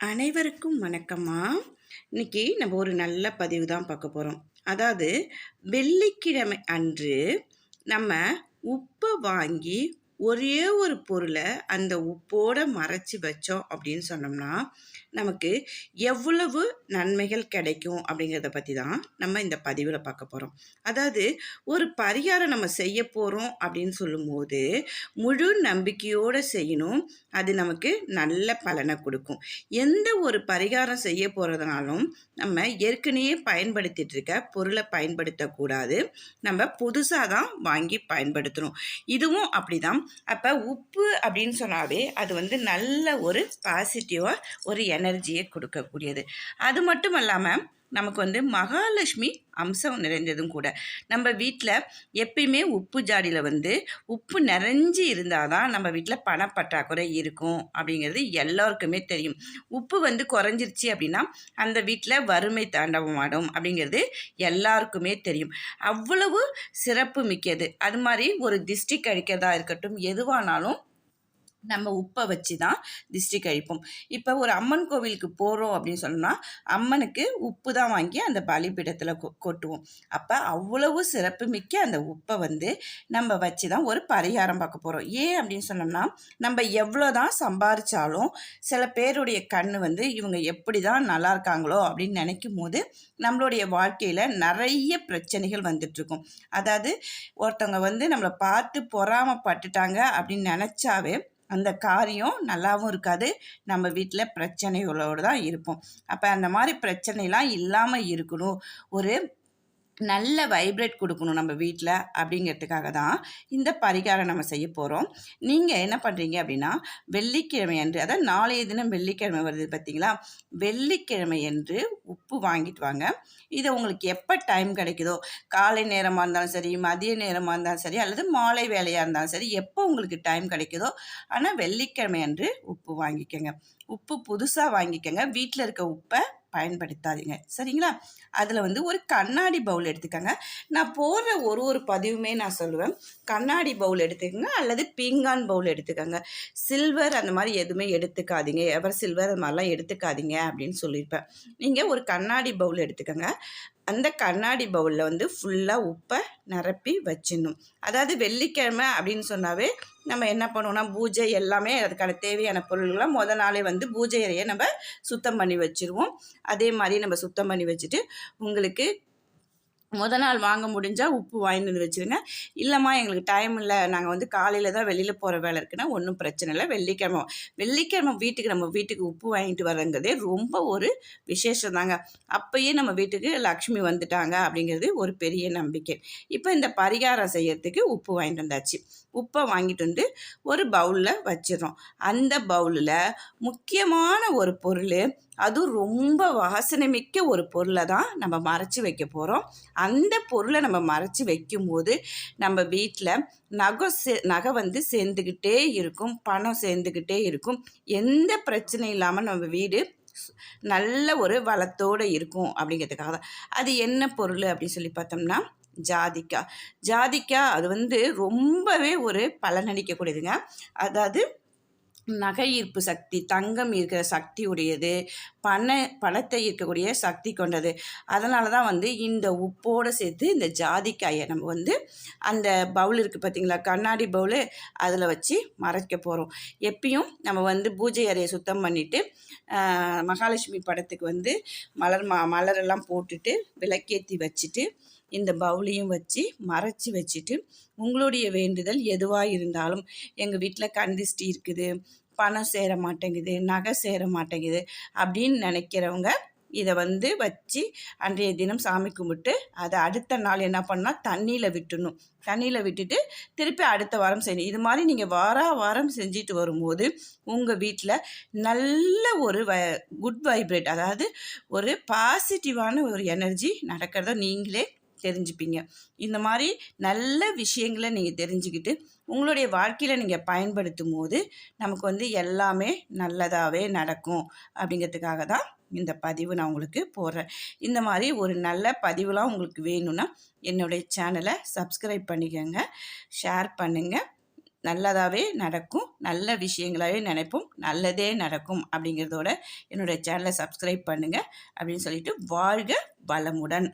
அனைவருக்கும் வணக்கம்மா. இன்னைக்கு நம்ம ஒரு நல்ல பதிவு தான் பார்க்க போகிறோம் அதாவது வெள்ளிக்கிழமை அன்று நம்ம உப்பை வாங்கி ஒரே ஒரு பொருளை அந்த உப்போட மறைச்சி வச்சோம் அப்படின்னு சொன்னோம்னா நமக்கு எவ்வளவு நன்மைகள் கிடைக்கும் அப்படிங்கிறத பற்றி தான் நம்ம இந்த பதிவில் பார்க்க போகிறோம் அதாவது ஒரு பரிகாரம் நம்ம செய்ய போகிறோம் அப்படின்னு சொல்லும்போது முழு நம்பிக்கையோடு செய்யணும். அது நமக்கு நல்ல பலனை கொடுக்கும். எந்த ஒரு பரிகாரம் செய்ய போகிறதுனாலும் நம்ம ஏற்கனவே பயன்படுத்திட்டு இருக்க பொருளை பயன்படுத்தக்கூடாது. நம்ம புதுசாக தான் வாங்கி பயன்படுத்தணும். இதுவும் அப்படிதான். அப்போ உப்பு அப்படின்னு சொன்னாவே அது வந்து நல்ல ஒரு பாசிட்டிவாக ஒரு எனர்ஜியை கொடுக்கக்கூடியது. அது மட்டும் இல்லாமல் நமக்கு வந்து மகாலட்சுமி அம்சம் நிறைந்ததும் கூட. நம்ம வீட்டில் எப்பயுமே உப்பு ஜாடியில் வந்து உப்பு நிறைஞ்சி இருந்தால் தான் நம்ம வீட்டில் பணப்பற்றாக்குறை இருக்கும் அப்படிங்கிறது எல்லாருக்குமே தெரியும். உப்பு வந்து குறைஞ்சிருச்சு அப்படின்னா அந்த வீட்டில் வறுமை தாண்டவமாடும் அப்படிங்கிறது எல்லாருக்குமே தெரியும். அவ்வளவு சிறப்பு மிக்கது. அது மாதிரி ஒரு திஷ்டி கழிக்கிறதா இருக்கட்டும் எதுவானாலும் நம்ம உப்பை வச்சு தான் திஷ்டி கழிப்போம் இப்போ ஒரு அம்மன் கோவிலுக்கு போகிறோம் அப்படின்னு சொன்னோம்னா அம்மனுக்கு உப்பு தான் வாங்கி அந்த பலிபீடத்தில் கொ கொட்டுவோம். அப்போ அவ்வளவு சிறப்பு மிக்க அந்த உப்பை வந்து நம்ம வச்சு தான் ஒரு பரிகாரம் பார்க்க போகிறோம் ஏன் அப்படின்னு சொன்னோம்னா நம்ம எவ்வளோ தான் சம்பாரித்தாலும் சில பேருடைய கண் வந்து இவங்க எப்படி தான் நல்லா இருக்காங்களோ அப்படின்னு நினைக்கும் போது நம்மளுடைய வாழ்க்கையில் நிறைய பிரச்சனைகள் வந்துட்டுருக்கும் அதாவது ஒருத்தவங்க வந்து நம்மளை பார்த்து பொறாமப்பட்டுட்டாங்க அப்படின்னு நினச்சாவே அந்த காரியம் நல்லாவும் இருக்காது. நம்ம வீட்டில் பிரச்சனைகளோடு தான் இருப்போம். அப்போ அந்த மாதிரி பிரச்சனைலாம் இல்லாமல் இருக்கணும். ஒரு நல்ல வைப்ரேட் கொடுக்கணும் நம்ம வீட்டில் அப்படிங்கிறதுக்காக தான் இந்த பரிகாரம் நம்ம செய்ய போகிறோம் நீங்கள் என்ன பண்ணுறீங்க அப்படின்னா வெள்ளிக்கிழமை அன்று அதாவது நாளைய தினம் வெள்ளிக்கிழமை வருது பார்த்தீங்களா? வெள்ளிக்கிழமை என்று உப்பு வாங்கிட்டு வாங்க. இதை உங்களுக்கு எப்போ டைம் கிடைக்குதோ காலை நேரமாக இருந்தாலும் சரி மதிய நேரமாக இருந்தாலும் சரி அல்லது மாலை வேலையாக இருந்தாலும் சரி எப்போ உங்களுக்கு டைம் கிடைக்குதோ ஆனால் வெள்ளிக்கிழமை அன்று உப்பு வாங்கிக்கோங்க. உப்பு புதுசாக வாங்கிக்கோங்க. வீட்டில் இருக்க உப்பை பயன்படுத்தாதீங்க. சரிங்களா? அதில் வந்து ஒரு கண்ணாடி பவுல் எடுத்துக்கோங்க. நான் போடுற ஒரு ஒரு பதிவுமே நான் சொல்லுவேன். கண்ணாடி பவுல் எடுத்துக்கோங்க அல்லது பீங்கான் பவுல் எடுத்துக்கோங்க. சில்வர் அந்த மாதிரி எதுவுமே எடுத்துக்காதீங்க. எவர் சில்வர் அந்த மாதிரிலாம் எடுத்துக்காதீங்க அப்படின்னு சொல்லியிருப்பேன். நீங்கள் ஒரு கண்ணாடி பவுல் எடுத்துக்கோங்க. அந்த கண்ணாடி பவுலில் வந்து ஃபுல்லாக உப்பை நிரப்பி வச்சிடணும். அதாவது வெள்ளிக்கிழமை அப்படின்னு சொன்னாவே நம்ம என்ன பண்ணுவோம்னா பூஜை எல்லாமே அதுக்கான தேவையான பொருள்கள்லாம் முத நாளே வந்து பூஜை அறையை நம்ம சுத்தம் பண்ணி வச்சுருவோம். அதே மாதிரி நம்ம சுத்தம் பண்ணி வச்சுட்டு உங்களுக்கு முத நாள் வாங்க முடிஞ்சால் உப்பு வாங்கிட்டு வந்து வச்சுருங்க. இல்லைம்மா எங்களுக்கு டைம் இல்லை. நாங்கள் வந்து காலையில் தான் வெளியில் போகிற வேலை இருக்குன்னா ஒன்றும் பிரச்சனை இல்லை. வெள்ளிக்கிழமை வெள்ளிக்கிழமை வீட்டுக்கு நம்ம வீட்டுக்கு உப்பு வாங்கிட்டு வரங்கிறதே ரொம்ப ஒரு விசேஷம் தாங்க. அப்போயே நம்ம வீட்டுக்கு லக்ஷ்மி வந்துட்டாங்க அப்படிங்கிறது ஒரு பெரிய நம்பிக்கை. இப்போ இந்த பரிகாரம் செய்யறதுக்கு உப்பு வாங்கிட்டு வந்தாச்சு. உப்பை வாங்கிட்டு வந்து ஒரு பவுலில் வச்சிடறோம். அந்த பவுலில் முக்கியமான ஒரு பொருள் அதுவும் ரொம்ப வாசனை மிக்க ஒரு பொருளை தான் நம்ம மறைச்சி வைக்க போகிறோம் அந்த பொருளை நம்ம மறைச்சி வைக்கும்போது நம்ம வீட்டில் நகை சே நகை வந்து சேர்ந்துக்கிட்டே இருக்கும் பணம் சேர்ந்துக்கிட்டே இருக்கும். எந்த பிரச்சனையும் இல்லாமல் நம்ம வீடு நல்ல ஒரு வளத்தோடு இருக்கும் அப்படிங்கிறதுக்காக தான். அது என்ன பொருள் அப்படின்னு சொல்லி பார்த்தோம்னா ஜாதிக்காய் ஜாதிக்காய் அது வந்து ரொம்பவே ஒரு பலனளிக்கக்கூடியதுங்க. அதாவது நகை ஈர்ப்பு சக்தி தங்கம் இருக்கிற சக்தி உடையது பண பணத்தை ஈர்க்கக்கூடிய சக்தி கொண்டது. அதனால தான் வந்து இந்த உப்போடு சேர்த்து இந்த ஜாதிக்காயை நம்ம வந்து அந்த பவுல் இருக்குது பார்த்திங்களா கண்ணாடி பவுலு அதில் வச்சு மறைக்க போகிறோம் எப்பயும் நம்ம வந்து பூஜை அறையை சுத்தம் பண்ணிவிட்டு மகாலட்சுமி படத்துக்கு வந்து மலர் ம மலரெல்லாம் போட்டுட்டு விளக்கேற்றி வச்சுட்டு இந்த பவுலையும் வச்சு மறைச்சி வச்சுட்டு உங்களுடைய வேண்டுதல் எதுவாக இருந்தாலும் எங்கள் வீட்டில் கந்திஷ்டி இருக்குது பணம் சேர மாட்டேங்குது நகை சேர மாட்டேங்குது அப்படின்னு நினைக்கிறவங்க இதை வந்து வச்சு அன்றைய தினம் சாமி கும்பிட்டு அதை அடுத்த நாள் என்ன பண்ணால் தண்ணியில் விட்டுணும். தண்ணியில் விட்டுட்டு திருப்பி அடுத்த வாரம் செய்யணும். இது மாதிரி நீங்கள் வார வாரம் செஞ்சுட்டு வரும்போது உங்கள் வீட்டில் நல்ல ஒரு வ குட் வைப்ரேட் அதாவது ஒரு பாசிட்டிவான ஒரு எனர்ஜி நடக்கிறத நீங்களே தெரிஞ்சுப்பீங்க. இந்த மாதிரி நல்ல விஷயங்களை நீங்கள் தெரிஞ்சுக்கிட்டு உங்களுடைய வாழ்க்கையில் நீங்கள் பயன்படுத்தும் போது நமக்கு வந்து எல்லாமே நல்லதாகவே நடக்கும் அப்படிங்கிறதுக்காக தான் இந்த பதிவு நான் உங்களுக்கு போடுறேன். இந்த மாதிரி ஒரு நல்ல பதிவுலாம் உங்களுக்கு வேணும்னா என்னுடைய சேனலை சப்ஸ்கிரைப் பண்ணிக்கோங்க ஷேர் பண்ணுங்கள் நல்லதாகவே நடக்கும் நல்ல விஷயங்களாகவே நினைப்போம் நல்லதே நடக்கும் அப்படிங்கிறதோட என்னுடைய சேனலை சப்ஸ்கிரைப் பண்ணுங்கள் அப்படின்னு சொல்லிட்டு வாழ்க வளமுடன்.